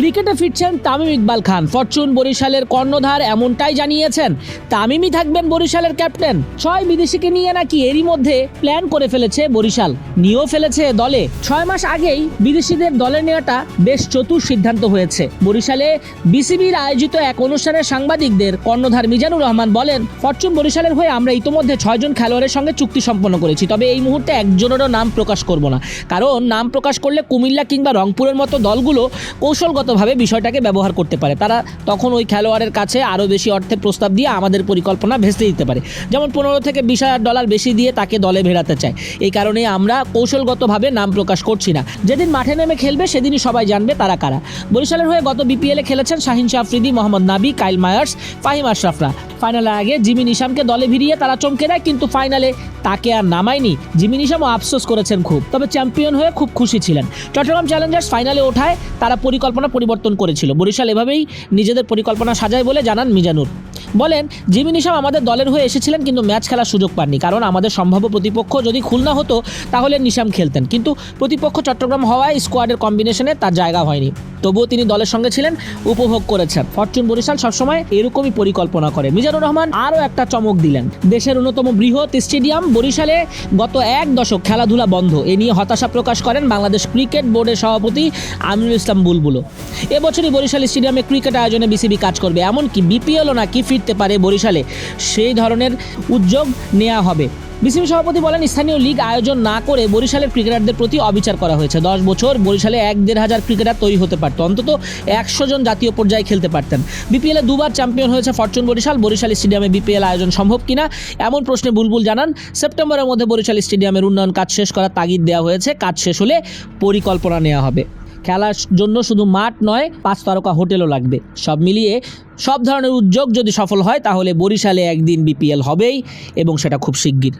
ক্রিকেটে ফিরছেন তামিম ইকবাল খান। ফরচুন বরিশালের কর্ণধার এমনটাই জানিয়েছেন। তামিমই থাকবেন বরিশালের ক্যাপ্টেন। ছয় বিদেশিকে নিয়ে নাকি এরই মধ্যে প্ল্যান করে ফেলেছে বরিশাল। নিয়েও ফেলেছে দলে। ছয় মাস আগেই বিদেশিদের দলে নেওয়াটা বেশ চতুর সিদ্ধান্ত হয়েছে। বরিশালে বিসিবির আয়োজিত এক অনুষ্ঠানে সাংবাদিকদের কর্ণধার মিজানুর রহমান বলেন, ফরচুন বরিশালের হয়ে আমরা ইতোমধ্যে ছয়জন খেলোয়াড়ের সঙ্গে চুক্তি সম্পন্ন করেছি। তবে এই মুহূর্তে একজনেরও নাম প্রকাশ করব না। কারণ নাম প্রকাশ করলে কুমিল্লা কিংবা রংপুরের মতো দলগুলো কৌশলগতভাবে বিষয়টাকে ব্যবহার করতে পারে। তারা তখন ওই খেলোয়াড়ের কাছে আরও বেশি অর্থের প্রস্তাব দিয়ে আমাদের পরিকল্পনা ভেস্তে দিতে পারে। যেমন পনেরো থেকে বিশ হাজার ডলার বেশি দিয়ে তাকে দলে ভেড়াতে চায়। এই কারণে আমরা কৌশলগতভাবে নাম প্রকাশ করছি না। যেদিন মাঠে নেমে খেলবে, সেদিনই সবাই জানবে তারা কারা। বরিশালের হয়ে গত বিপিএলে খেলেছেন শাহিন শাহ আফ্রিদি, মোহাম্মদ নাবি কাইল মায়ার্স, ফাহিম আশরাফরা। ফাইনালের আগে জিমি নিশামকে দলে ভিড়িয়ে তারা চমকে দেয়, কিন্তু ফাইনালে তাকে আর নামায়নি। জিমি নিশামও আফসোস করেছেন খুব, তবে চ্যাম্পিয়ন হয়ে খুব খুশি ছিলেন। চট্টগ্রাম চ্যালেঞ্জার্স ফাইনালে ওঠায় তারা পরিকল্পনা পরিবর্তন করেছিল। বরিশাল এভাবেই নিজেদের পরিকল্পনা সাজায় বলে জানান মিজানুর। বলেন, জিমি নিশাম আমাদের দলের হয়ে এসেছিলেন, কিন্তু ম্যাচ খেলার সুযোগ পাননি, কারণ আমাদের সম্ভাব্য প্রতিপক্ষ যদি খুলনা হতো, তাহলে নিশাম খেলতেন। কিন্তু প্রতিপক্ষ চট্টগ্রাম হওয়ায় স্কোয়াডের কম্বিনেশনে তার জায়গা হয়নি। তবুও তিনি দলের সঙ্গে ছিলেন, উপভোগ করেছেন। ফরচুন বরিশাল সবসময় এরকমই পরিকল্পনা করে। মিজানুর রহমান আরও একটা চমক দিলেন। দেশের অন্যতম বৃহৎ স্টেডিয়াম বরিশালে গত এক দশক খেলাধুলা বন্ধ। এ নিয়ে হতাশা প্রকাশ করেন বাংলাদেশ ক্রিকেট বোর্ডের সভাপতি আমিনুল ইসলাম বুলবুলো এবছরই বরিশাল স্টেডিয়ামে ক্রিকেট আয়োজনে বিসিবি কাজ করবে। এমনকি বিপিএলও নাকি ফিরতে পারে বরিশালে। সেই ধরনের উদ্যোগ নেওয়া হবে। বিসিবি সভাপতি বলেন, স্থানীয় লিগ আয়োজন না করে বরিশালের ক্রিকেটারদের প্রতি অবিচার করা হয়েছে। দশ বছর বরিশালে এক দেড় হাজার ক্রিকেটার তৈরি হতে পারত, অন্তত একশো জন জাতীয় পর্যায়ে খেলতে পারতেন। বিপিএলে দুবার চ্যাম্পিয়ন হয়েছে ফরচুন বরিশাল। বরিশাল স্টেডিয়ামে বিপিএল আয়োজন সম্ভব কিনা, এমন প্রশ্নে বুলবুল জানান, সেপ্টেম্বরের মধ্যে বরিশাল স্টেডিয়ামের উন্নয়ন কাজ শেষ করার তাগিদ দেওয়া হয়েছে। কাজ শেষ হলে পরিকল্পনা নেওয়া হবে। খেলার জন্য শুধু মাঠ নয়, পাঁচ তারকা হোটেলও লাগবে। সব মিলিয়ে সব ধরনের উদ্যোগ যদি সফল হয়, তাহলে বরিশালে একদিন বিপিএল হবেই এবং সেটা খুব শিগগির।